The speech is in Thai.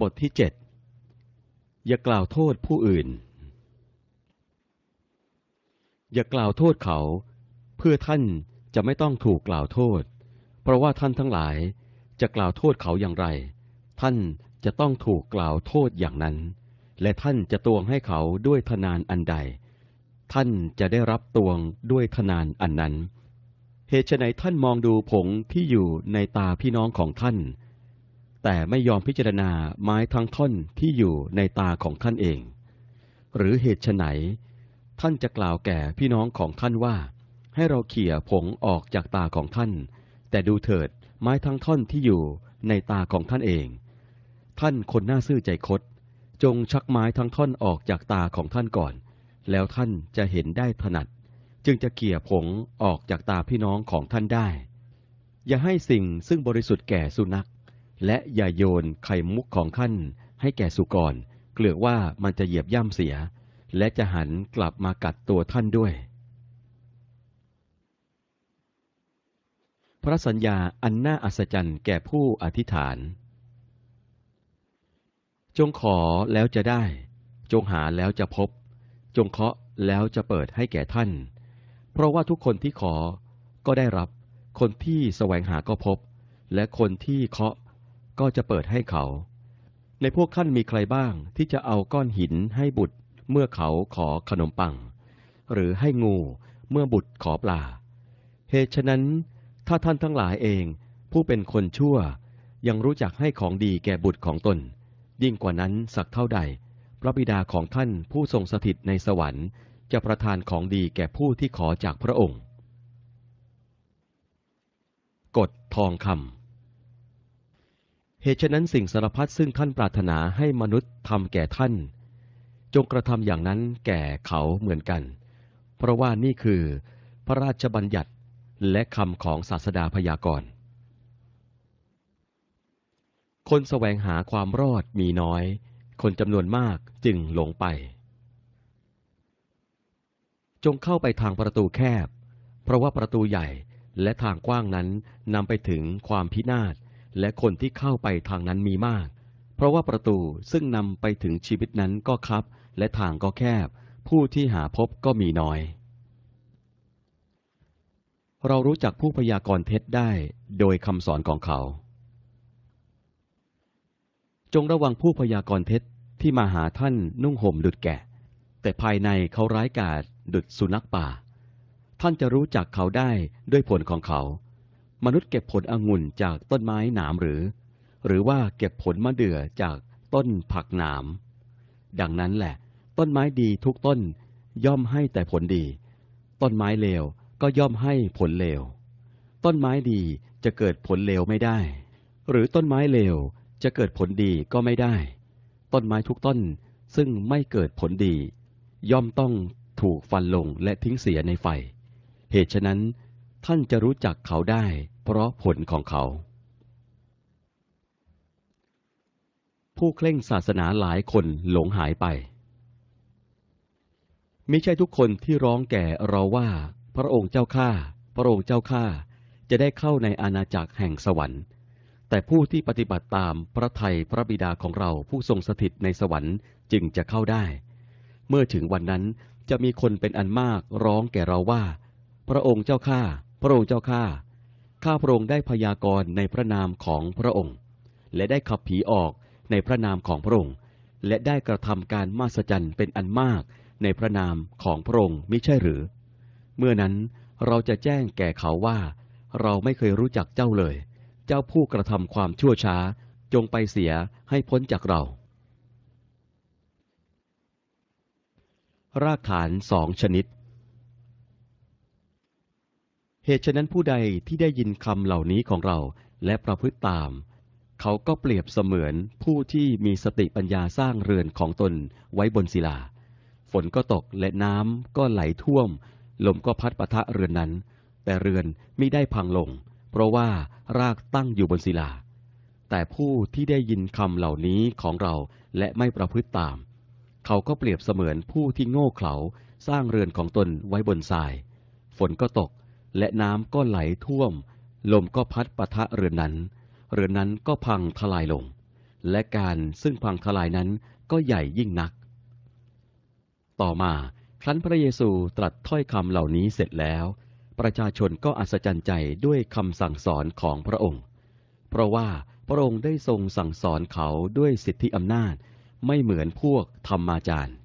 บทที่เจ็ดอย่ากล่าวโทษผู้อื่น อย่ากล่าวโทษเขา เพื่อท่านจะไม่ต้องถูกกล่าวโทษ เพราะว่าท่านทั้งหลายจะกล่าวโทษเขาอย่างไร ท่านจะต้องถูกกล่าวโทษอย่างนั้น และท่านจะตวงให้เขาด้วยทนานอันใด ท่านจะได้รับตวงด้วยทนานอันนั้น เหตุไฉนท่านมองดูผงที่อยู่ในตาพี่น้องของท่าน แต่ไม่ยอมพิจารณาไม้ทั้งท่อนที่อยู่ในตาของท่านเอง หรือเหตุไฉนท่านจะกล่าวแก่พี่น้องของท่านว่า ให้เราเขี่ยผงออกจากตาของท่าน แต่ดูเถิดไม้ทั้งท่อนที่อยู่ในตาของท่านเอง ท่านคนหน้าซื่อใจคดจงชักไม้ทั้งท่อนออกจากตาของท่านก่อน แล้วท่านจะเห็นได้ถนัด จึงจะเกี่ยผงออกจากตาพี่น้องของท่านได้ อย่าให้สิ่งซึ่งบริสุทธิ์แก่สุนัข และอย่าโยนไข่มุกของท่านให้แก่สุกร เกลือว่ามันจะเหยียบย่ำเสีย และจะหันกลับมากัดตัวท่านด้วย พระสัญญาอันน่าอัศจรรย์แก่ผู้อธิษฐาน จงขอแล้วจะได้ จงหาแล้วจะพบ จงเคาะแล้วจะเปิดให้แก่ท่าน เพราะว่าทุกคนที่ขอก็ได้รับ คนที่แสวงหาก็พบ และคนที่เคาะ ก็จะเปิดให้เขา ในพวกท่านมีใครบ้างที่จะเอาก้อนหินให้บุตร เมื่อเขาขอขนมปัง หรือให้งูเมื่อบุตรขอปลา เหตุฉะนั้น ถ้าท่านทั้งหลายเองผู้เป็นคนชั่ว ยังรู้จักให้ของดีแก่บุตรของตน ยิ่งกว่านั้นสักเท่าใด พระบิดาของท่านผู้ทรงสถิตในสวรรค์ จะประทานของดีแก่ผู้ที่ขอจากพระองค์กฎทองคำ เหตุฉะนั้นสิ่งสารพัดซึ่งท่านปรารถนาให้มนุษย์ทำแก่ท่าน จงกระทำอย่างนั้นแก่เขาเหมือนกัน เพราะว่านี่คือ พระราชบัญญัติและคำของศาสดาพยากรณ์คนแสวงหาความรอดมีน้อย คนจำนวนมากจึงหลงไป จงเข้าไปทางประตูแคบ เพราะว่าประตูใหญ่และทางกว้างนั้นนำไปถึงความพินาศ และคนที่เข้าไปทางนั้นมีมาก เพราะว่าประตูซึ่งนำไปถึงชีวิตนั้นก็คับ และทางก็แคบ ผู้ที่หาพบก็มีน้อย เรารู้จักผู้พยากรณ์เท็จได้โดยคำสอนของเขา จงระวังผู้พยากรณ์เท็จที่มาหาท่านนุ่งห่มดุดแกะ แต่ภายในเขาร้ายกาจดุดสุนัขป่า ท่านจะรู้จักเขาได้ด้วยผลของเขา มนุษย์เก็บผลองุ่นจากต้นไม้หนามหรือ หรือว่าเก็บผลมะเดื่อจากต้นผักหนาม ดังนั้นแหละ ต้นไม้ดีทุกต้นย่อมให้แต่ผลดี ต้นไม้เลวก็ย่อมให้ผลเลว ต้นไม้ดีจะเกิดผลเลวไม่ได้ หรือต้นไม้เลวจะเกิดผลดีก็ไม่ได้ ต้นไม้ทุกต้นซึ่งไม่เกิดผลดี ย่อมต้องถูกฟันลงและทิ้งเสียในไฟ เหตุฉะนั้น ท่านจะรู้จักเขาได้เพราะผลของเขา ผู้เคร่งศาสนาหลายคนหลงหายไป ไม่ใช่ทุกคนที่ร้องแก่เราว่า พระองค์เจ้าข้า พระองค์เจ้าข้า จะได้เข้าในอาณาจักรแห่งสวรรค์ แต่ผู้ที่ปฏิบัติตามพระทัยพระบิดาของเราผู้ทรงสถิตในสวรรค์จึงจะเข้าได้ เมื่อถึงวันนั้นจะมีคนเป็นอันมากร้องแก่เราว่า พระองค์เจ้าข้า พระองค์เจ้าข้า ข้าพระองค์ได้พยากรณ์ในพระนามของพระองค์ และได้ขับผีออกในพระนามของพระองค์ และได้กระทำการมหัศจรรย์เป็นอันมากในพระนามของพระองค์มิใช่หรือ เมื่อนั้นเราจะแจ้งแก่เขาว่า เราไม่เคยรู้จักเจ้าเลย เจ้าผู้กระทำความชั่วช้าจงไปเสียให้พ้นจากเรา รากฐานสองชนิด เหตุฉะนั้นผู้ใดที่ได้ยินคำเหล่านี้ของเราและประพฤติตาม เขาก็เปรียบเสมือนผู้ที่มีสติปัญญาสร้างเรือนของตนไว้บนศิลา ฝนก็ตกและน้ำก็ไหลท่วม ลมก็พัดปะทะเรือนนั้น แต่เรือนไม่ได้พังลง เพราะว่ารากตั้งอยู่บนศิลา แต่ผู้ที่ได้ยินคำเหล่านี้ของเราและไม่ประพฤติตาม เขาก็เปรียบเสมือนผู้ที่โง่เขลาสร้างเรือนของตนไว้บนทราย ฝนก็ตก และน้ำก็ไหลท่วม ลมก็พัดปะทะเรือนนั้น เรือนนั้นก็พังทลายลง และการซึ่งพังทลายนั้นก็ใหญ่ยิ่งนัก ต่อมาครั้นพระเยซูตรัสถ้อยคำเหล่านี้เสร็จแล้ว ประชาชนก็อัศจรรย์ใจด้วยคำสั่งสอนของพระองค์ เพราะว่าพระองค์ได้ทรงสั่งสอนเขาด้วยสิทธิอำนาจ ไม่เหมือนพวกธรรมาจารย์